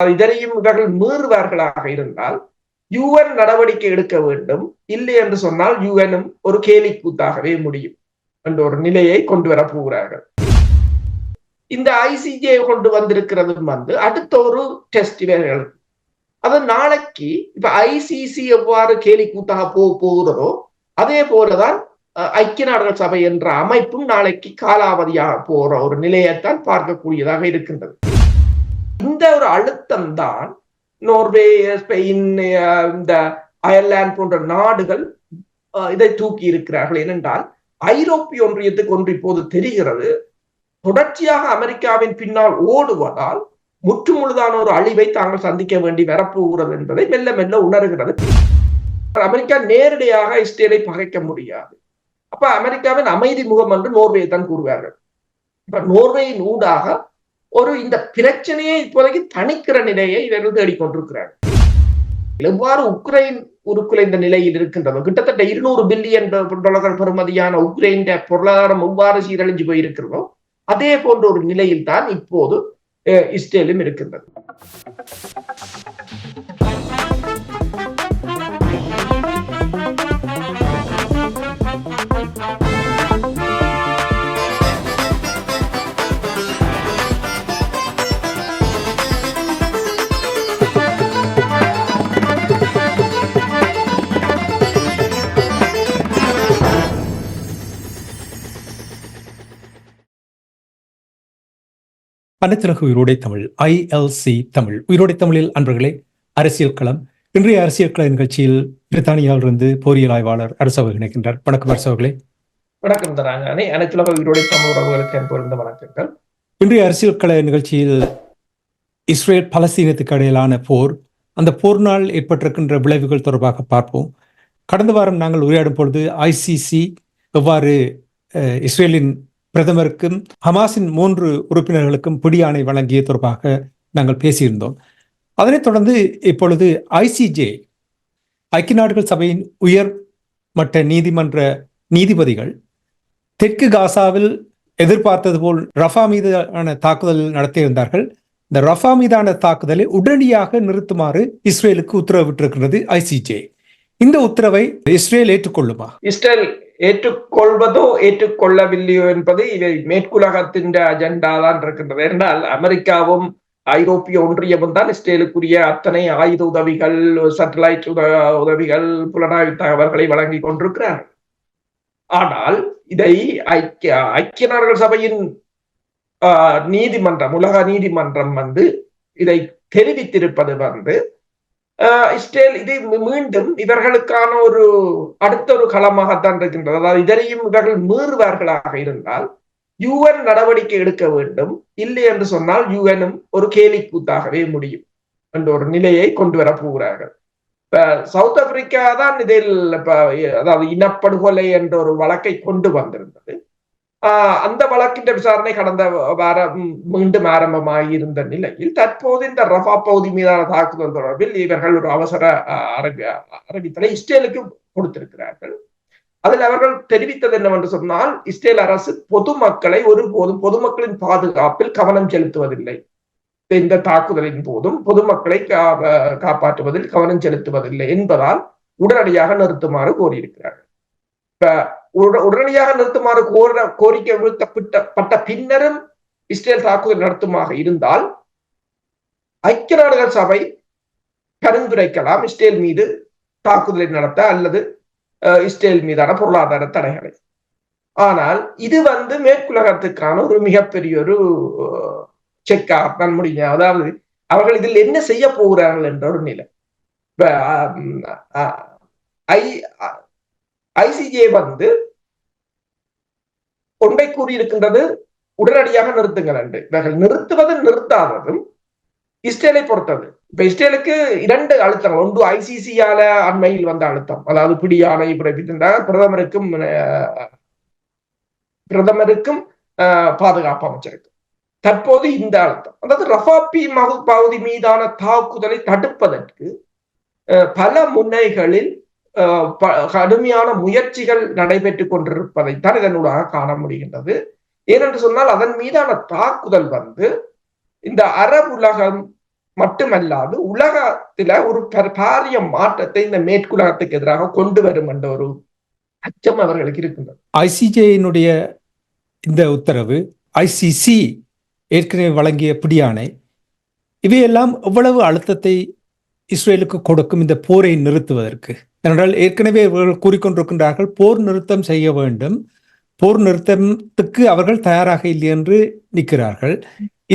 இதனையும் இவர்கள் மீறுவார்களாக இருந்தால் யுஎன் நடவடிக்கை எடுக்க வேண்டும். இல்லை என்று சொன்னால் யுஎனும் ஒரு கேலி கூத்தாகவே முடியும் என்ற ஒரு நிலையை கொண்டு வர போகிறார்கள். இந்த ஐசிஜே கொண்டு வந்திருக்கிறதும் வந்து அடுத்த ஒரு டெஸ்ட் இவர்களுக்கு அது நாளைக்கு இப்ப ஐசிசி எவ்வாறு கேலி கூத்தாக போக போகிறதோ அதே போலதான் ஐக்கிய நாடுகள் சபை என்ற அமைப்பும் நாளைக்கு காலாவதியாக போற ஒரு நிலையைத்தான் பார்க்கக்கூடியதாக இருக்கின்றது. இந்த ஒரு அழுத்தம் தான் நோர்வே ஸ்பெயின் இந்த அயர்லாந்து போன்ற நாடுகள் இதை தூக்கி இருக்கிறார்கள். ஏனென்றால் ஐரோப்பிய ஒன்றியத்துக்கு ஒன்று இப்போது தெரிகிறது. தொடர்ச்சியாக அமெரிக்காவின் பின்னால் ஓடுவதால் முற்று முழுதான ஒரு அழிவை தாங்கள் சந்திக்க வேண்டி வரப்போகிறது என்பதை மெல்ல மெல்ல உணர்கிறது. அமெரிக்கா நேரடியாக இஸ்ரேலை பகைக்க முடியாது. அப்ப அமெரிக்காவின் அமைதி முகம் என்று நோர்வே தான் கூறுவார்கள். இப்ப நோர்வேயின் ஊடாக ஒரு இந்த பிரச்சனையை இப்போதைக்கு தணிக்கிற நிலையை இவர்கள் தேடிக்கொண்டிருக்கிறார்கள். எவ்வாறு உக்ரைன் உருக்குலைந்த நிலையில் இருக்கின்றதோ கிட்டத்தட்ட இருநூறு பில்லியன் டாலர்கள் பெறுமதியான உக்ரைன் பொருளாதாரம் எவ்வாறு சீரழிஞ்சு போயிருக்கிறதோ அதே போன்ற ஒரு நிலையில் தான் இப்போது இஸ்ரேலும் இருக்கின்றது. அனைத்துலக உயிரோடை தமிழ் ஐஎல்சி தமிழ். உயிரோடை தமிழில் அன்பர்களே அரசியல் களம். இன்றைய அரசியல் கள நிகழ்ச்சியில் பிரித்தானியாவிலிருந்து போரியல் ஆய்வாளர் அரசவர் இணைக்கின்றார் வணக்கம் அரசவர்களே வணக்கம் தராங்க. அனைத்துலக உயிரோடை தமிழ் உறவுகளுக்கு என்பிருந்த வணக்கங்கள். இன்றைய அரசியல் கள நிகழ்ச்சியில் இஸ்ரேல் பலஸ்தீனத்துக்கு இடையிலான போர். அந்த போர்னால் ஏற்பட்டிருக்கின்ற விளைவுகள் தொடர்பாக பார்ப்போம். கடந்த வாரம் நாங்கள் உரையாடும் பொழுது ஐசிசி எவ்வாறு இஸ்ரேலின் பிரதமருக்கும் ஹமாஸின் மூன்று உறுப்பினர்களுக்கும் பிடியாணை வழங்கிய தொடர்பாக நாங்கள் பேசியிருந்தோம். அதனைத் தொடர்ந்து இப்பொழுது ஐசிஜே ஐக்கிய நாடுகள் சபையின் உயர் மட்ட நீதிமன்ற நீதிபதிகள் தெற்கு காசாவில் எதிர்பார்த்தது போல் ரஃபா மீதான தாக்குதல் நடத்தியிருந்தார்கள். இந்த ரஃபா மீதான தாக்குதலை உடனடியாக நிறுத்துமாறு இஸ்ரேலுக்கு உத்தரவிட்டிருக்கிறது ஐசிஜே இந்த உத்தரவை இஸ்ரேல் ஏற்றுக்கொள்ளுமா? இஸ்ரேல் ஏற்றுக்கொள்வதோ ஏற்றுக்கொள்ளவில்லையோ என்பது இவை மேற்குலகத்தின் அஜெண்டா தான் இருக்கின்றது. என்றால் அமெரிக்காவும் ஐரோப்பிய ஒன்றியமும் தான் இஸ்ரேலுக்குரிய அத்தனை ஆயுத உதவிகள் சேட்டலைட் உதவிகள் புலனாய்வு தகவல்களை வழங்கி கொண்டிருக்கிறார்கள். ஆனால் இதை ஐக்கிய ஐக்கிய நாடுகள் சபையின் நீதிமன்றம் உலக நீதிமன்றம் வந்து இதை தெரிவித்திருப்பது வந்து இஸ்ரேல் இது மீண்டும் இவர்களுக்கான ஒரு அடுத்த ஒரு களமாகத்தான் இருக்கின்றது. அதாவது இதனையும் இவர்கள் மீறுவார்களாக இருந்தால் யுஎன் நடவடிக்கை எடுக்க வேண்டும். இல்லை என்று சொன்னால் யுஎனும் ஒரு கேலி கூத்தாகவே முடியும் என்ற ஒரு நிலையை கொண்டு வர போகிறார்கள். இப்ப சவுத் ஆப்பிரிக்கா தான் இதில் இப்ப அதாவது இனப்படுகொலை என்ற ஒரு வழக்கை கொண்டு வந்திருந்தது. அந்த வழக்கின் விசாரணை கடந்த வாரம் மீண்டும் ஆரம்பமாகி இருந்த நிலையில் தற்போது இந்த ரஃபா பகுதி மீதான தாக்குதல் தொடர்பில் இவர்கள் ஒரு அவசர அறிவித்தலை இஸ்ரேலுக்கு கொடுத்திருக்கிறார்கள் அதில் அவர்கள் தெரிவித்தது என்னவென்று சொன்னால் இஸ்ரேல் அரசு பொதுமக்களை ஒருபோதும் பொதுமக்களின் பாதுகாப்பில் கவனம் செலுத்துவதில்லை இந்த தாக்குதலின் போதும் பொதுமக்களை காப்பாற்றுவதில் கவனம் செலுத்துவதில்லை என்பதால் உடனடியாக நிறுத்துமாறு கோரியிருக்கிறார்கள் இப்ப உடனடியாக நிறுத்துமாறு கோர கோரிக்கை விழுத்தப்பட்ட பின்னரும் இஸ்ரேல் தாக்குதல் நடத்துமாக இருந்தால் ஐக்கிய நாடுகள் சபை பரிந்துரைக்கலாம் இஸ்ரேல் மீது தாக்குதலை நடத்த அல்லது இஸ்ரேல் மீதான பொருளாதார தடைகளை. ஆனால் இது வந்து மேற்குலகத்துக்கான ஒரு மிகப்பெரிய ஒரு செக்காகத்தான் முடியும் அதாவது அவர்கள் இதில் என்ன செய்ய போகிறார்கள் என்ற ஒரு நிலை. ஐ ஐசிஜே வந்து ஒன்றை கூறியிருக்கின்றது உடனடியாக நிறுத்துங்கள் என்று. இவர்கள் நிறுத்துவது நிறுத்தாததும் இஸ்ரேலை பொறுத்தது. இப்ப இஸ்ரேலுக்கு இரண்டு அழுத்தங்கள். ஒன்று ஐசிசியால அண்மையில் வந்த அழுத்தம். அதாவது பிடியானை பிறப்பித்திருந்தார் பிரதமருக்கும் பிரதமருக்கும் பாதுகாப்பு அமைச்சருக்கும். தற்போது இந்த அழுத்தம். அதாவது ரஃபாபி பகுதி மீதான தாக்குதலை தடுப்பதற்கு பல முனைகளில் கடுமையான முயற்சிகள் நடைபெற்றுக் கொண்டிருப்பதைத்தான் இதனூடாக காண முடிகின்றது. ஏனென்று சொன்னால் அதன் மீதான தாக்குதல் வந்து இந்த அரபுலகம் மட்டுமல்லாது உலகத்துல ஒரு பாரிய மாற்றத்தை இந்த மேற்குலகத்துக்கு எதிராக கொண்டு வரும் என்ற ஒரு அச்சம் அவர்களுக்கு இருக்கின்றது. ஐசிஜேயினுடைய இந்த உத்தரவு ஐசிசி ஏற்கனவே வழங்கிய பிடியானை இவையெல்லாம் எவ்வளவு அழுத்தத்தை இஸ்ரேலுக்கு கொடுக்கும் இந்த போரை நிறுத்துவதற்கு? ஏனென்றால் ஏற்கனவே இவர்கள் கூறிக்கொண்டிருக்கின்றார்கள் போர் நிறுத்தம் செய்ய வேண்டும். போர் நிறுத்தத்துக்கு அவர்கள் தயாராக இல்லை என்று நிற்கிறார்கள்.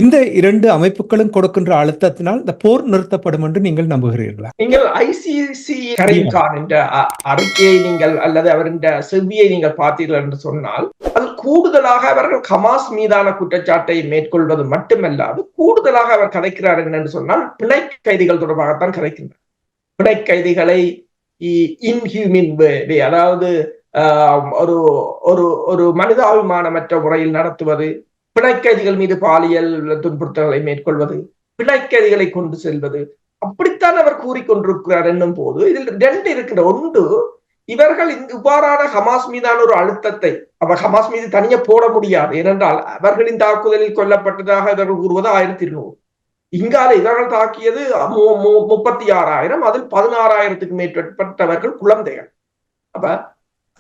இந்த இரண்டு அமைப்புகளும் கொடுக்கின்ற அழுத்தத்தினால் இந்த போர் நிறுத்தப்படும் என்று நீங்கள் நம்புகிறீர்களா? நீங்கள் ஐசிசி கரைக்கான் என்ற அறிக்கையை நீங்கள் அல்லது அவரின் செவ்வியை நீங்கள் பார்த்தீர்கள் என்று சொன்னால் அது கூடுதலாக அவர்கள் ஹமாஸ் மீதான குற்றச்சாட்டை மேற்கொள்வது மட்டுமல்லாது கூடுதலாக அவர் கதைக்கிறார் என்று சொன்னால் பிணை கைதிகள் தொடர்பாகத்தான் கதைக்கின்றார் பிணை கைதிகளை இன்ஹியூமின் வே அதாவது ஆஹ், ஒரு ஒரு ஒரு மனிதாபிமானமற்ற முறையில் நடத்துவது பிணைக்கைதிகள் மீது பாலியல் துன்புறுத்தல்களை மேற்கொள்வது பிணைக்கைதிகளை கொண்டு செல்வது அப்படித்தான் அவர் கூறிக்கொண்டிருக்கிறார் என்னும் போது இதில் ரெண்டு இருக்கிற ஒன்று இவர்கள் இந்த இவ்வாறான ஹமாஸ் மீதான ஒரு அழுத்தத்தை அவர் ஹமாஸ் மீது தனியே போட முடியாது ஏனென்றால் அவர்களின் தாக்குதலில் கொல்லப்பட்டதாக இவர்கள் கூறுவது ஆயிரத்தி இருநூறு இங்கால இவர்கள் தாக்கியது முப்பத்தி ஆறாயிரம் அதில் பதினாறாயிரத்துக்கு மேற்பட்டவர்கள் குழந்தைகள். அப்ப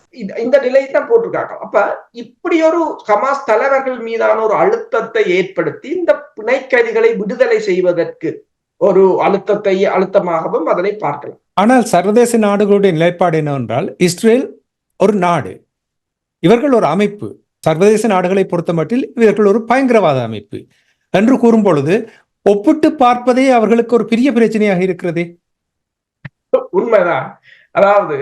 இந்த- இந்த நிலையை தான் போட்டிருக்காங்க. அப்ப இப்படி ஒரு ஹமாஸ் தலைவர்கள் மீதான ஒரு அழுத்தத்தை ஏற்படுத்தி இந்த பிணைக்கைதிகளை விடுதலை செய்வதற்கு ஒரு அழுத்தத்தை அழுத்தமாகவும் அதனை பார்க்கலாம். ஆனால் சர்வதேச நாடுகளுடைய நிலைப்பாடு என்னவென்றால் இஸ்ரேல் ஒரு நாடு. இவர்கள் ஒரு அமைப்பு. சர்வதேச நாடுகளை பொறுத்தமட்டில் இவர்கள் ஒரு பயங்கரவாத அமைப்பு. என்று கூறும் பொழுது ஒப்பிட்டு பார்ப்பதே அவர்களுக்கு ஒரு பெரிய பிரச்சனையாக இருக்கிறது. உண்மைதான். அதாவது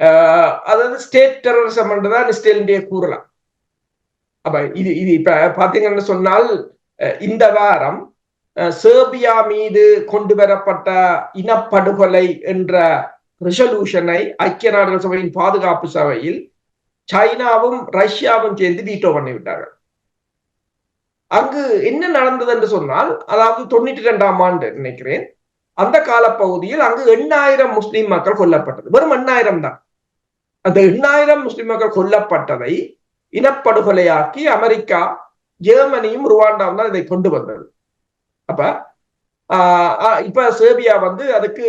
ஆஹ், அதாவது ஸ்டேட் டெரரிசம் தான் இந்தியா கூறலாம். அப்ப இது இது இப்ப பாத்தீங்கன்னு சொன்னால் அஹ், இந்த வாரம் அஹ், சேர்பியா மீது கொண்டு வரப்பட்ட இனப்படுகொலை என்ற ரெசல்யூஷனை ஐக்கிய நாடுகள் சபையின் பாதுகாப்பு சபையில் சைனாவும் ரஷ்யாவும் சேர்ந்து வீட்டோ பண்ணிவிட்டார்கள். அங்கு என்ன நடந்தது என்று சொன்னால் அதாவது தொண்ணூற்றி ரெண்டாம் ஆண்டு நினைக்கிறேன் அந்த காலப்பகுதியில் அங்கு எண்ணாயிரம் முஸ்லிம் மக்கள் கொல்லப்பட்டது. வெறும் எண்ணாயிரம் தான். அந்த எண்ணாயிரம் முஸ்லிம் மக்கள் கொல்லப்பட்டதை இனப்படுகொலையாக்கி அமெரிக்கா ஜெர்மனியும் ருவாண்டாவும் தான் இதை கொண்டு வந்தது. அப்ப ஆஹ் இப்ப சேர்பியா வந்து அதுக்கு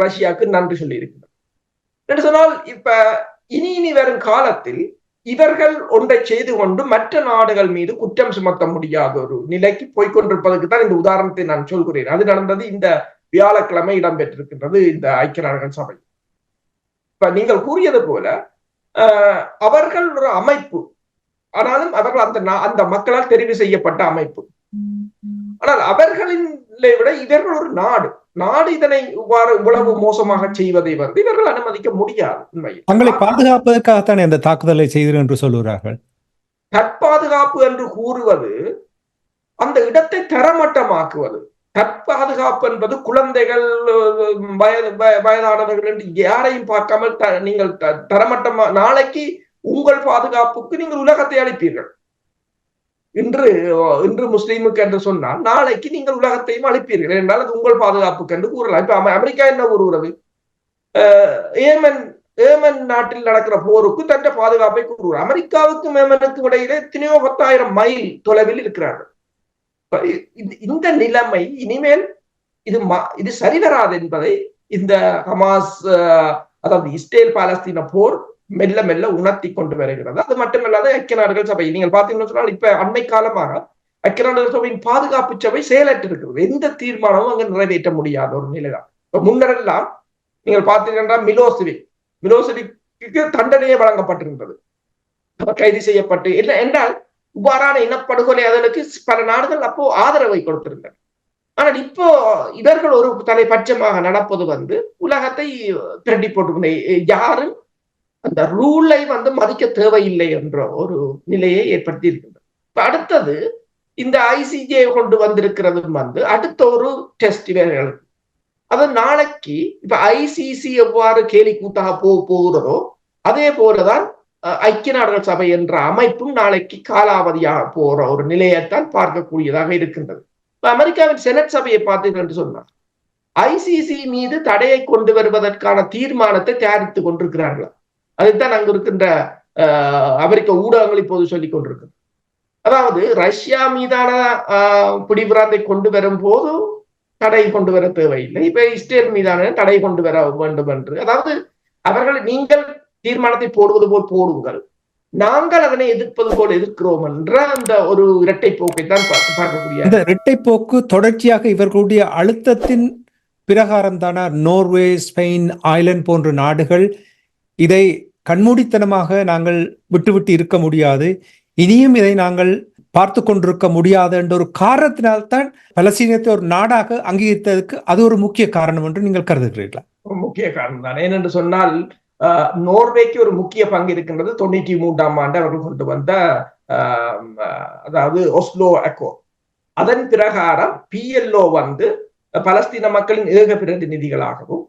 ரஷ்யாவுக்கு நன்றி சொல்லி இருக்கிறது என்று சொன்னால் இப்ப இனி இனி வரும் காலத்தில் இவர்கள் ஒன்றை செய்து கொண்டு மற்ற நாடுகள் மீது குற்றம் சுமத்த முடியாத ஒரு நிலைக்கு போய்கொண்டிருப்பதற்கு தான் இந்த உதாரணத்தை நான் சொல்கிறேன். அது நடந்தது இந்த வியாழக்கிழமை இடம்பெற்றிருக்கின்றது இந்த ஐக்கிய நாடுகள் சபை. இப்ப நீங்கள் கூறியது போல அவர்கள் ஒரு அமைப்பு. ஆனாலும் அவர்கள் அந்த அந்த மக்களால் தெரிவு செய்யப்பட்ட அமைப்பு. ஆனால் அவர்களின் விட இவர்கள் ஒரு நாடு. நாடு இதனை இவ்வாறு இவ்வளவு மோசமாக செய்வதை வந்து இவர்கள் அனுமதிக்க முடியாது உண்மையில். தங்களை பாதுகாப்பதற்காகத்தான் இந்த தாக்குதலை செய்தீர்கள் என்று சொல்லுகிறார்கள்? தற்பாதுகாப்பு என்று கூறுவது அந்த இடத்தை தரமட்டமாக்குவது. தற்பாதுகாப்பு என்பது குழந்தைகள் வயது வய- வயதானவர்கள் என்று யாரையும் பார்க்காமல் நீங்கள் தரமட்டமா நாளைக்கு உங்கள் பாதுகாப்புக்கு நீங்கள் உலகத்தை அளிப்பீர்கள். இன்று இன்று முஸ்லீமுக்கு என்று சொன்னால் நாளைக்கு நீங்கள் உலகத்தையும் அளிப்பீர்கள் என்றால் அது உங்கள் பாதுகாப்புக்கு என்று கூறலாம். இப்ப அமெரிக்கா என்ன கூறுகிறது அஹ், ஏமன் ஏமன் நாட்டில் நடக்கிற போருக்கு தன்ற பாதுகாப்பை கூறுகிறார் அமெரிக்காவுக்கும் ஏமனுக்கும் இடையிலே எத்தனையோ பத்தாயிரம் மைல் தொலைவில் இருக்கிறார்கள். இந்த- நிலைமை இனிமேல் இது மா- இது சரிவராது என்பதை இந்த ஹமாஸ் அஹ், அதாவது இஸ்ரேல் பாலஸ்தீன போர் மெல்ல மெல்ல உணர்த்தி கொண்டு வருகிறது. அது மட்டுமல்லாத ஐக்கிய நாடுகள் சபை. நீங்கள் பார்த்தீங்கன்னு சொன்னால் இப்ப அண்மை காலமாக ஐக்கிய நாடுகள் சபையின் பாதுகாப்பு சபை செயலற்று இருக்கிறது. எந்த தீர்மானமும் அங்கு நிறைவேற்ற முடியாத ஒரு நிலைதான். இப்ப முன்னரெல்லாம் நீங்கள் பார்த்தீங்கன்னா மிலோசிவிக் மிலோசிவிக்கு தண்டனையே வழங்கப்பட்டிருந்தது. கைது செய்யப்பட்டு என்ன என்றால் இவ்வாறான இனப்படுகொலை அதற்கு பல நாடுகள் அப்போ ஆதரவை கொடுத்திருந்தன. ஆனால் இப்போ இவர்கள் ஒரு தலைபட்சமாக நடப்பது வந்து உலகத்தை திரட்டி போட்டு யாரும் அந்த ரூலை வந்து மதிக்க தேவையில்லை என்ற ஒரு நிலையை ஏற்படுத்தி இருக்கின்றது இப்ப அடுத்தது இந்த ஐசிஜே கொண்டு வந்திருக்கிறது வந்து அடுத்த ஒரு டெஸ்ட் இவர்களுக்கு அது நாளைக்கு இப்ப ஐசிசி எவ்வாறு கேலி கூட்டாக போக போகிறதோ அதே போலதான் ஐக்கிய நாடுகள் சபை என்ற அமைப்பும் நாளைக்கு காலாவதியாக போற ஒரு நிலையைத்தான் பார்க்கக்கூடியதாக இருக்கின்றது. இப்ப அமெரிக்காவின் செனட் சபையை பார்த்தீர்கள் என்று சொன்னார் ஐசிசி மீது தடையை கொண்டு வருவதற்கான தீர்மானத்தை தயாரித்துக் கொண்டிருக்கிறார்களா. அதைத்தான் அங்கு இருக்கின்ற அமெரிக்க ஊடகங்கள் இப்போது சொல்லிக் கொண்டிருக்கு அதாவது ரஷ்யா மீதான ஆஹ், பிடிபிராந்தை கொண்டு வரும் போது தடை கொண்டு வர தேவையில்லை. இப்ப இஸ்ரேல் மீதான தடை கொண்டு வர வேண்டும் என்று. அதாவது அவர்கள் நீங்கள் தீர்மானத்தை போடுவது போல் போடுங்கள். நாங்கள் அதனை எதிர்ப்பது போல் எதிர்க்கிறோம் என்ற அந்த ஒரு இரட்டை போக்கை தான் பார்க்கக்கூடிய. இந்த இரட்டை போக்கு தொடர்ச்சியாக இவர்களுடைய அழுத்தத்தின் பிரகாரம் தானா நோர்வே ஸ்பெயின் ஐலண்ட் போன்ற நாடுகள் இதை கண்மூடித்தனமாக நாங்கள் விட்டுவிட்டு இருக்க முடியாது. இனியும் இதை நாங்கள் பார்த்து கொண்டிருக்க முடியாது என்ற ஒரு காரணத்தினால்தான் பலஸ்தீனத்தை ஒரு நாடாக அங்கீகரித்ததற்கு அது ஒரு முக்கிய காரணம் என்று நீங்கள் கருதுகிறீர்களா? ஒரு முக்கிய காரணம் தான். ஏனென்று சொன்னால் ஆஹ், நோர்வேக்கு ஒரு முக்கிய பங்கு இருக்கின்றது தொண்ணூற்றி மூன்றாம் ஆண்டு அவர்கள் கொண்டு வந்த ஆஹ், அதாவது ஒஸ்லோ அக்கோ. அதன் பிரகாரம் பிஎல்ஓ வந்து பலஸ்தீன மக்களின் ஏக பிரதிநிதிகளாகவும்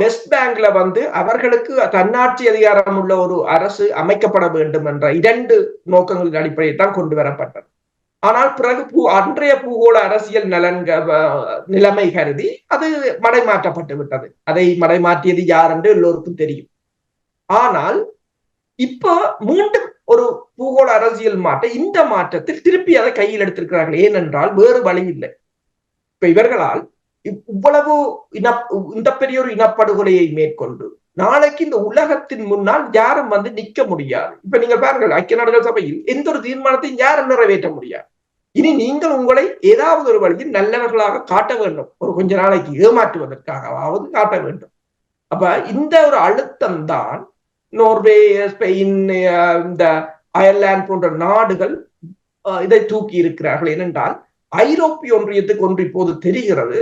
வெஸ்ட் பேங்க்ல வந்து அவர்களுக்கு தன்னாட்சி அதிகாரம் உள்ள ஒரு அரசு அமைக்கப்பட வேண்டும் என்ற இரண்டு நோக்கங்களின் அடிப்படையில் தான் கொண்டு வரப்பட்டது. ஆனால் பிறகு பூ அன்றைய பூகோள அரசியல் நலன்க நிலைமை கருதி அது மடைமாற்றப்பட்டு விட்டது. அதை மடைமாற்றியது யார் என்று எல்லோருக்கும் தெரியும். ஆனால் இப்போ மீண்டும் ஒரு பூகோள அரசியல் மாற்ற இந்த மாற்றத்தில் திருப்பி அதை கையில் எடுத்திருக்கிறார்கள். ஏனென்றால் வேறு வழி இல்லை. இப்ப இவர்களால் இவ்வளவு இன இந்த பெரிய ஒரு இனப்படுகொலையை மேற்கொண்டு நாளைக்கு இந்த உலகத்தின் முன்னால் யாரும் வந்து நிக்க முடியாது. இப்ப நீங்க பாருங்கள் ஐக்கிய நாடுகள் சபையில் எந்த ஒரு தீர்மானத்தையும் யாரும் நிறைவேற்ற முடியாது. இனி நீங்கள் உங்களை ஏதாவது ஒரு வழியில் நல்லவர்களாக காட்ட வேண்டும். ஒரு கொஞ்ச நாளைக்கு ஏமாற்றுவதற்காகவாவது காட்ட வேண்டும். அப்ப இந்த ஒரு அழுத்தம் தான் நோர்வே ஸ்பெயின் இந்த அயர்லாந்து போன்ற நாடுகள் அஹ், இதை தூக்கி இருக்கிறார்கள். ஏனென்றால் ஐரோப்பிய ஒன்றியத்துக்கு ஒன்று இப்போது தெரிகிறது.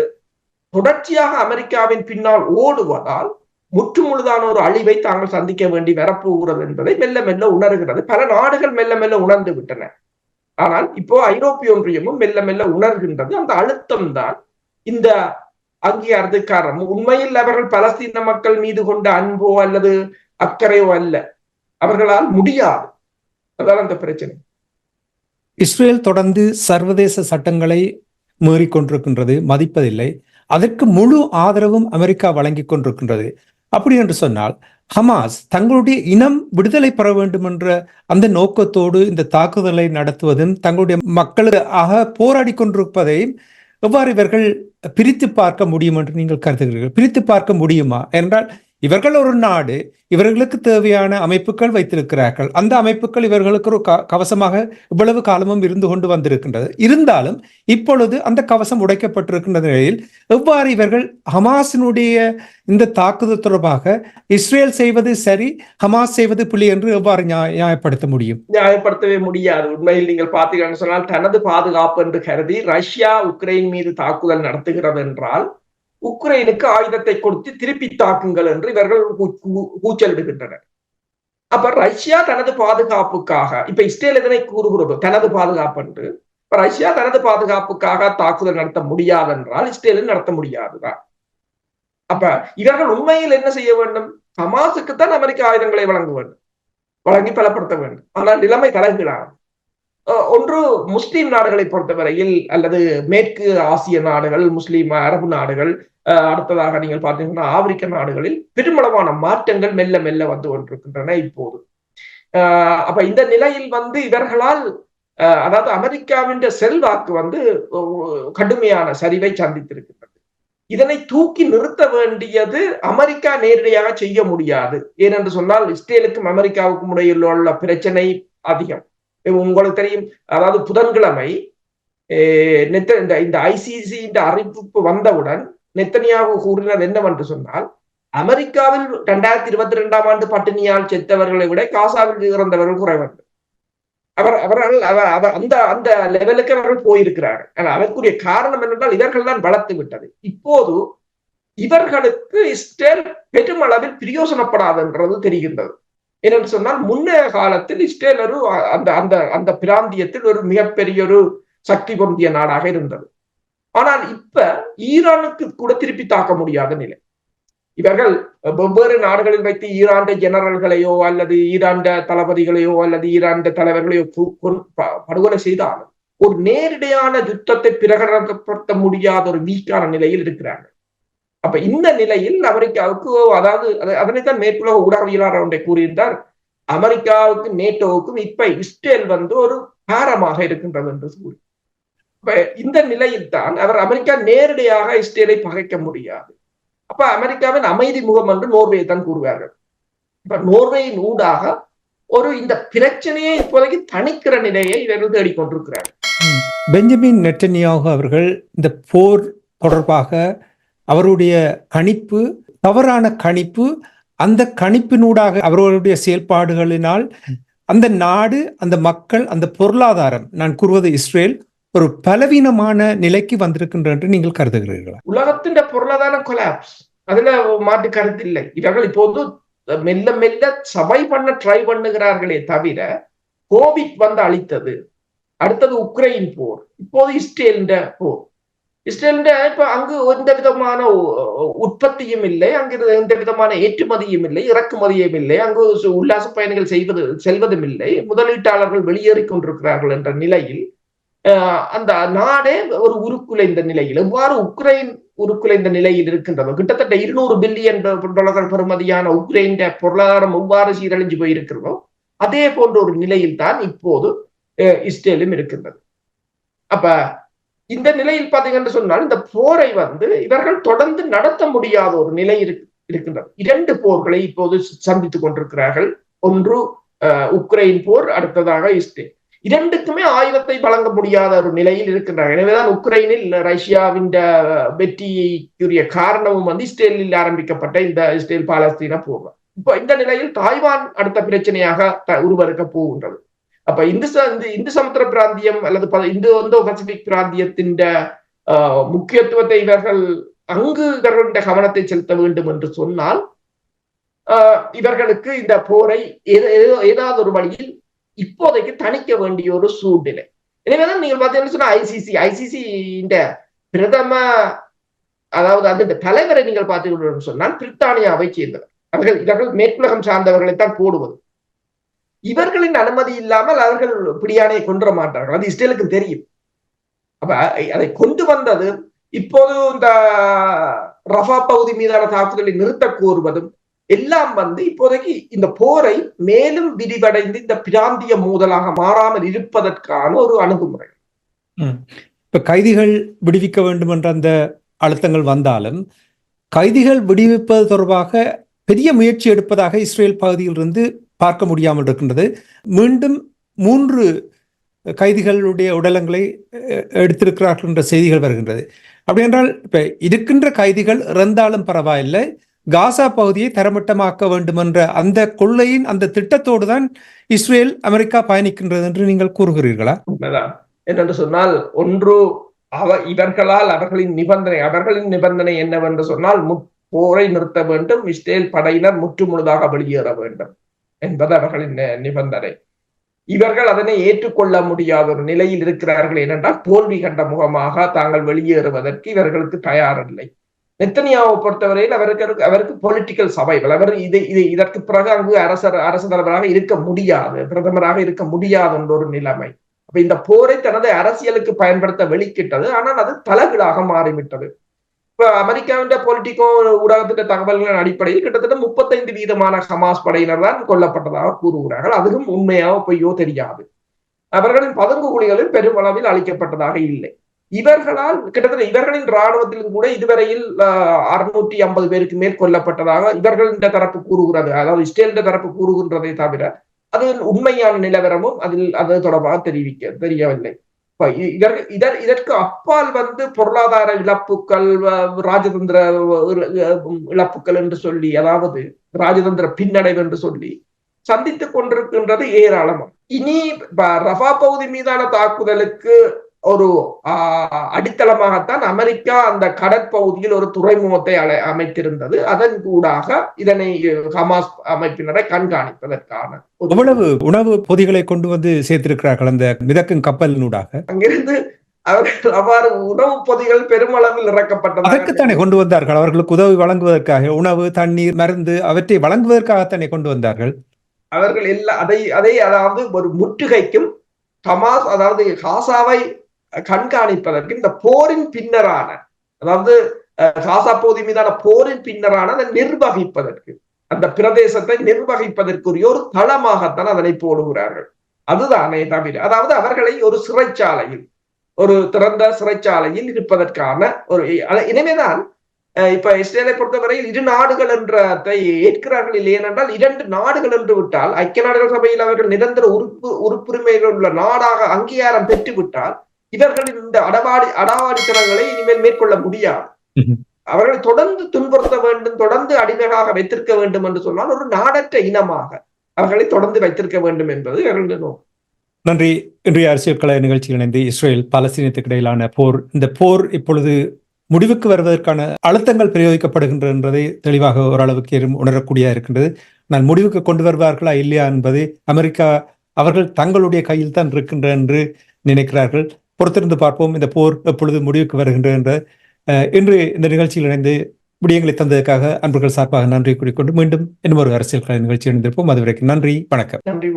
தொடர்ச்சியாக அமெரிக்காவின் பின்னால் ஓடுவதால் முற்றுமுழுதான ஒரு அழிவை தாங்கள் சந்திக்க வேண்டி வரப்போகிறது என்பதை மெல்ல மெல்ல உணர்கிறது. பல நாடுகள் மெல்ல மெல்ல உணர்ந்து விட்டன. ஆனால் இப்போ ஐரோப்பிய ஒன்றியமும் மெல்ல மெல்ல உணர்கின்றது. அந்த அழுத்தம் தான் இந்த அங்கீகாரத்துக்கு காரணம் உண்மையில் அவர்கள் பலஸ்தீன மக்கள் மீது கொண்ட அன்போ அல்லது அக்கறையோ அல்ல. அவர்களால் முடியாது. அதான் அந்த பிரச்சனை. இஸ்ரேல் தொடர்ந்து சர்வதேச சட்டங்களை மீறிக்கொண்டிருக்கின்றது. மதிப்பதில்லை. அதற்கு முழு ஆதரவும் அமெரிக்கா வழங்கிக் கொண்டிருக்கின்றது. அப்படி என்று சொன்னால் ஹமாஸ் தங்களுடைய இனம் விடுதலை பெற வேண்டும் என்ற அந்த நோக்கத்தோடு இந்த தாக்குதலை நடத்துவதும் தங்களுடைய மக்களுக்காக போராடி கொண்டிருப்பதையும் எவ்வாறு இவர்கள் பிரித்து பார்க்க முடியும் என்று நீங்கள் கருதுகிறீர்கள்? பிரித்து பார்க்க முடியுமா? என்றால் இவர்கள் ஒரு நாடு இவர்களுக்கு தேவையான அமைப்புகள் வைத்திருக்கிறார்கள். அந்த அமைப்புகள் இவர்களுக்கு ஒரு க- கவசமாக இவ்வளவு காலமும் இருந்து கொண்டு வந்திருக்கின்றது. இருந்தாலும் இப்பொழுது அந்த கவசம் உடைக்கப்பட்டிருக்கின்ற நிலையில் எவ்வாறு இவர்கள் ஹமாஸினுடைய இந்த தாக்குதல் தொடர்பாக இஸ்ரேல் செய்வது சரி ஹமாஸ் செய்வது புள்ளி என்று எவ்வாறு நியாயப்படுத்த முடியும்? நியாயப்படுத்தவே முடியாது. உண்மையில் நீங்கள் பார்த்தீங்கன்னு சொன்னால் தனது பாதுகாப்பு என்று கருதி ரஷ்யா உக்ரைன் மீது தாக்குதல் நடத்துகிறது என்றால் உக்ரைனுக்கு ஆயுதத்தை கொடுத்து திருப்பி தாக்குங்கள் என்று இவர்கள் கூ- கூ- கூச்சலிடுகின்றனர். அப்ப ரஷ்யா தனது பாதுகாப்புக்காக இப்ப இஸ்ரேல் இதனை கூறுகிறதோ தனது பாதுகாப்பு என்று இப்ப ரஷ்யா தனது பாதுகாப்புக்காக தாக்குதல் நடத்த முடியாது என்றால் இஸ்ரேலும் நடத்த முடியாதுதான் அப்ப இவர்கள் உண்மையில் என்ன செய்ய வேண்டும்? ஹமாஸுக்கு தான் அமெரிக்க ஆயுதங்களை வழங்க வேண்டும் வழங்கி பலப்படுத்த வேண்டும். ஆனால் நிலைமை தலைகீழாகும் ஒன்று முஸ்லீம் நாடுகளை பொறுத்தவரையில் அல்லது மேற்கு ஆசிய நாடுகள் முஸ்லீம் அரபு நாடுகள் அஹ் அடுத்ததாக நீங்கள் பார்த்தீங்கன்னா ஆப்பிரிக்க நாடுகளில் பெருமளவான மாற்றங்கள் மெல்ல மெல்ல வந்து கொண்டிருக்கின்றன இப்போது. அப்ப இந்த நிலையில் வந்து இவர்களால் அதாவது அமெரிக்காவின் செல்வாக்கு வந்து கடுமையான சரிவை சந்தித்திருக்கின்றது. இதனை தூக்கி நிறுத்த வேண்டியது அமெரிக்கா நேரடியாக செய்ய முடியாது. ஏனென்று சொன்னால் இஸ்ரேலுக்கும் அமெரிக்காவுக்கும் இடையில் உள்ள பிரச்சனை அதிகம். உங்களுக்கு தெரியும் அதாவது புதன்கிழமை இந்த இந்த ஐசிசி இந்த அறிவிப்பு வந்தவுடன் நெத்தனியாக கூறினது என்னவென்று சொன்னால் அமெரிக்காவில் இரண்டாயிரத்தி இருபத்தி ரெண்டாம் ஆண்டு பட்டினியால் செத்தவர்களை விட காசாவில் இறந்தவர்கள் குறைவன்று. அவர் அவர்கள் அவர் அவர் அந்த அந்த லெவலுக்கு அவர்கள் போயிருக்கிறார்கள். ஆனால் அதற்குரிய காரணம் என்னென்றால் இவர்கள் தான் வளர்த்து விட்டது. இப்போது இவர்களுக்கு இஸ்ரேல் பெருமளவில் பிரயோசனப்படாது என்றது தெரிகின்றது. என்னன்னு சொன்னால் முன்னைய காலத்தில் இஸ்ரேல் ஒரு அந்த அந்த அந்த பிராந்தியத்தில் ஒரு மிகப்பெரிய ஒரு சக்தி பொருந்திய நாடாக இருந்தது. ஆனால் இப்ப ஈரானுக்கு கூட திருப்பி தாக்க முடியாத நிலை. இவர்கள் வெவ்வேறு நாடுகளில் வைத்து ஈராண்ட ஜெனரல்களையோ அல்லது ஈராண்ட தளபதிகளையோ அல்லது ஈராண்ட தலைவர்களையோ படுகொலை செய்தாலும் ஒரு நேரடியான யுத்தத்தை பிரகடனப்படுத்த முடியாத ஒரு வீக்கான நிலையில் இருக்கிறார்கள். அப்ப இந்த நிலையில் அமெரிக்காவுக்கு அதாவது அதனைத்தான் மேற்குலக ஊடகவியலாளர் ஒன்றை கூறியிருந்தார். அமெரிக்காவுக்கும் நேட்டோவுக்கும் இப்ப இஸ்ரேல் வந்து ஒரு பாரமாக இருக்கின்றது என்று கூறி. இப்ப இந்த நிலையில் தான் அவர் அமெரிக்கா நேரடியாக இஸ்ரேலை பகைக்க முடியாது. அப்ப அமெரிக்காவின் அமைதி முகம் என்று நோர்வேயை தான் கூறுவார்கள். இப்ப நோர்வேயின் ஊடாக ஒரு இந்த பிரச்சனையை இப்போதைக்கு தணிக்கிற நிலையை இவர்கள் தேடிக்கொண்டிருக்கிறார் பெஞ்சமின் நெட்டன்யாகு அவர்கள் இந்த போர் தொடர்பாக அவருடைய கணிப்பு தவறான கணிப்பு அந்த கணிப்பினூடாக அவர்களுடைய செயல்பாடுகளினால் அந்த நாடு அந்த மக்கள் அந்த பொருளாதாரம் நான் கூறுவது இஸ்ரேல் ஒரு பலவீனமான நிலைக்கு வந்திருக்கின்ற என்று நீங்கள் கருதுகிறீர்களா? உலகத்தின் பொருளாதார கொலாப்ஸ் அதுல மாற்று கருத்து இல்லை. இவர்கள் இப்போது மெல்ல மெல்ல சபை பண்ண ட்ரை பண்ணுகிறார்களே தவிர கோவிட் வந்து அழித்தது அடுத்தது உக்ரைன் போர். இப்போது இஸ்ரேலின் போர். இஸ்ரேலின் இப்ப அங்கு எந்த விதமான உற்பத்தியும் இல்லை அங்கு எந்த விதமான ஏற்றுமதியும் இல்லை இறக்குமதியும் இல்லை அங்கு உல்லாச பயணிகள் செய்வது செல்வதும் இல்லை முதலீட்டாளர்கள் வெளியேறிக் கொண்டிருக்கிறார்கள் என்ற நிலையில் அந்த நாடே ஒரு உருக்குலைந்த நிலையில் எவ்வாறு உக்ரைன் உருக்குலைந்த நிலையில் இருக்கின்றது கிட்டத்தட்ட இருநூறு பில்லியன் டாலர்கள் பெறுமதியான உக்ரைன் பொருளாதாரம் எவ்வாறு சீரழிஞ்சு போயிருக்கிறதோ அதே போன்ற ஒரு நிலையில் தான் இப்போது இஸ்ரேலும் இருக்கின்றது அப்ப இந்த நிலையில் பாத்தீங்கன்னு சொன்னால் இந்த போரை வந்து இவர்கள் தொடர்ந்து நடத்த முடியாத ஒரு நிலை இருக்கின்றது. இரண்டு போர்களை இப்போது சந்தித்துக் கொண்டிருக்கிறார்கள். ஒன்று உக்ரைன் போர் அடுத்ததாக இஸ்ரேல். இரண்டுக்குமே ஆயுதத்தை வழங்க முடியாத ஒரு நிலையில் இருக்கின்றார்கள். எனவேதான் உக்ரைனில் ரஷ்யாவின் வெற்றிக்குரிய காரணமும் வந்து இஸ்ரேலில் ஆரம்பிக்கப்பட்ட இந்த இஸ்ரேல் பாலஸ்தீன போர். இப்போ இந்த நிலையில் தாய்வான் அடுத்த பிரச்சனையாக உருவெடுக்க போகின்றது. அப்ப இந்து இந்து சமுத்திர பிராந்தியம் அல்லது இந்து இந்தோ பசிபிக் பிராந்தியத்தின் முக்கியத்துவத்தை இவர்கள் அங்கு இவர்களுடைய கவனத்தை செலுத்த வேண்டும் என்று சொன்னால் இவர்களுக்கு இந்த போரை ஏதாவது ஒரு வழியில் இப்போதைக்கு தணிக்க வேண்டிய ஒரு சூழ்நிலை. எனவேதான் நீங்கள் பார்த்தீங்கன்னு சொன்னா ஐசிசி ஐசிசி இந்த பிரதம அதாவது அந்த தலைவரை நீங்கள் பார்த்தீங்கன்னு சொன்னால் பிரித்தானியாவை சேர்ந்தவர். அவர்கள் இவர்கள் மேற்குலகம் சார்ந்தவர்களைத்தான் போடுவது. இவர்களின் அனுமதி இல்லாமல் அவர்கள் பிடியானையை கொன்ற மாட்டார்கள். அது இஸ்ரேலுக்கு தெரியும். அப்ப அதை கொண்டு வந்தது இப்போது இந்த ரஃபா பகுதி மீதான தாக்குதலை நிறுத்த கோருவதும் எல்லாம் வந்து இப்போதைக்கு இந்த போரை மேலும் விரிவடைந்து இந்த பிராந்திய மோதலாக மாறாமல் இருப்பதற்கான ஒரு அணுகுமுறை. இப்ப கைதிகள் விடுவிக்க வேண்டும் என்ற அந்த அழுத்தங்கள் வந்தாலும் கைதிகள் விடுவிப்பது தொடர்பாக பெரிய முயற்சி எடுப்பதாக இஸ்ரேல் பகுதியிலிருந்து பார்க்க முடியாமல் இருக்கின்றது. மீண்டும் மூன்று கைதிகளுடைய உடலங்களை எடுத்திருக்கிறார்கள் என்ற செய்திகள் வருகின்றது. அப்படி என்றால் இப்ப இருக்கின்ற கைதிகள் இறந்தாலும் பரவாயில்லை. காசா பகுதியை தரமட்டமாக்க வேண்டும் என்ற அந்த கொள்ளையின் அந்த திட்டத்தோடு தான் இஸ்ரேல் அமெரிக்கா பயணிக்கின்றது என்று நீங்கள் கூறுகிறீர்களா? என்னென்று சொன்னால் ஒன்று அவ இவர்களால் அவர்களின் நிபந்தனை அவர்களின் நிபந்தனை என்னவென்று சொன்னால் போரை நிறுத்த வேண்டும். இஸ்ரேல் படையினர் முற்று முழுதாக வெளியேற வேண்டும். என்பது அவர்களின் நிபந்தனை. இவர்கள் அதனை ஏற்றுக்கொள்ள முடியாத ஒரு நிலையில் இருக்கிறார்கள் ஏனென்றால் தோல்வி கண்ட முகமாக தாங்கள் வெளியேறுவதற்கு இவர்களுக்கு தயாரில்லை. நெத்தனியாவை பொறுத்தவரையில் அவருக்கு அவருக்கு பொலிட்டிக்கல் சபைகள் அவர் இது இது இதற்கு பிறகு அங்கு அரசர் அரசு தலைவராக இருக்க முடியாது பிரதமராக இருக்க முடியாது என்ற ஒரு நிலைமை. அப்ப இந்த போரை தனது அரசியலுக்கு பயன்படுத்த வெளிக்கிட்டது ஆனால் அது தலைகளாக மாறிவிட்டது. இப்ப அமெரிக்காவின் பொலிட்டிக்கோ ஊடகத்தின் தகவல்களின் அடிப்படையில் கிட்டத்தட்ட முப்பத்தைந்து வீதமான ஹமாஸ் படையினர் தான் கொல்லப்பட்டதாக கூறுகிறார்கள். அதுவும் உண்மையாக பொய்யோ தெரியாது. அவர்களின் பதுங்கு குழிகளும் பெருமளவில் அளிக்கப்பட்டதாக இல்லை. இவர்களால் கிட்டத்தட்ட இவர்களின் இராணுவத்திலும் கூட இதுவரையில் அறுநூற்றி ஐம்பது பேருக்கு மேல் கொல்லப்பட்டதாக இவர்களின் தரப்பு கூறுகிறது. அதாவது இஸ்ரேலின் தரப்பு கூறுகின்றதை தவிர அது உண்மையான நிலவரமும் அதில் அது தொடர்பாக தெரிவிக்க தெரியவில்லை. இதற்கு அப்பால் வந்து பொருளாதார இழப்புகள் ராஜதந்திர இழப்புகள் என்று சொல்லி அதாவது ராஜதந்திர பின்னடைவு என்று சொல்லி சந்தித்துக் கொண்டிருக்கின்றது ஏராளமா இனி ரஃபா பகுதி மீதான தாக்குதலுக்கு ஒரு அடித்தளமாகத்தான் அமெரிக்கா அந்த கடற்பகுதியில் ஒரு துறைமுகத்தை அமைத்திருந்தது. அதன் கூடாக இதனை ஹமாஸ் அமைப்பினரை கண்காணிப்பதற்கான எவ்வளவு உணவு பொதிகளை கொண்டு வந்து சேர்த்திருக்கிறார்கள் அந்த மிதக்கும் கப்பலினூடாக அங்கிருந்து அவர்கள் அவ்வாறு உணவு பொதிகள் பெருமளவில் இறக்கப்பட்டது அதற்குத்தானே கொண்டு வந்தார்கள்? அவர்களுக்கு உதவி வழங்குவதற்காக உணவு தண்ணீர் மருந்து அவற்றை வழங்குவதற்காகத்தானே கொண்டு வந்தார்கள்? அவர்கள் எல்லா அதை அதை அதாவது ஒரு முற்றுகைக்கும் ஹமாஸ் அதாவது காசாவை கண்காணிப்பதற்கு இந்த போரின் பின்னரான அதாவது காசா பகுதி மீதான போரின் பின்னரான அதை நிர்வகிப்பதற்கு அந்த பிரதேசத்தை நிர்வகிப்பதற்குரிய ஒரு தளமாகத்தான் அதனை போடுகிறார்கள். அதுதானே தவிர அதாவது அவர்களை ஒரு சிறைச்சாலையில் ஒரு திறந்த சிறைச்சாலையில் இருப்பதற்கான ஒரு இனிமேதான் இப்ப இஸ்ரேலை பொறுத்தவரையில் இரு நாடுகள் என்றதை ஏற்கிறார்கள் இல்லை ஏனென்றால் இரண்டு நாடுகள் என்று விட்டால் ஐக்கிய நாடுகள் சபையில் அவர்கள் நிரந்தர உறுப்பு உறுப்புரிமைகள் உள்ள நாடாக அங்கீகாரம் பெற்றுவிட்டால் இவர்களின் இந்த அடவாடி அடாவாடித்தனங்களை இனிமேல் மேற்கொள்ள முடியாது. அவர்களை தொடர்ந்து துன்புறுத்த வேண்டும் தொடர்ந்து அடிமையாக வைத்திருக்க வேண்டும் என்று சொன்னால் ஒரு நாடற்ற இனமாக அவர்களை தொடர்ந்து வைத்திருக்க வேண்டும் என்பது அவர்களுடைய நோக்கம். நன்றி. இன்றைய அரசியல் கலை நிகழ்ச்சியில் இணைந்து இஸ்ரேல் பாலஸ்தீனத்துக்கு இடையிலான போர் இந்த போர் இப்பொழுது முடிவுக்கு வருவதற்கான அழுத்தங்கள் பிரயோகிக்கப்படுகின்றன என்பதை தெளிவாக ஓரளவுக்கு உணரக்கூடிய இருக்கின்றது. நான் முடிவுக்கு கொண்டு வருவார்களா இல்லையா என்பது அமெரிக்கா அவர்கள் தங்களுடைய கையில் தான் இருக்கின்ற என்று நினைக்கிறார்கள். பொறுத்திருந்து பார்ப்போம். இந்த போர் எப்பொழுது முடிவுக்கு வருகின்றது என்ற இன்று இந்த நிகழ்ச்சியில் இணைந்து விடயங்களை தந்ததற்காக அன்பர்கள் சார்பாக நன்றி கூறிக்கொண்டு மீண்டும் இன்னும் ஒரு அரசியல் கலை நிகழ்ச்சி இணைந்திருப்போம். அதுவரைக்கும் நன்றி வணக்கம். நன்றி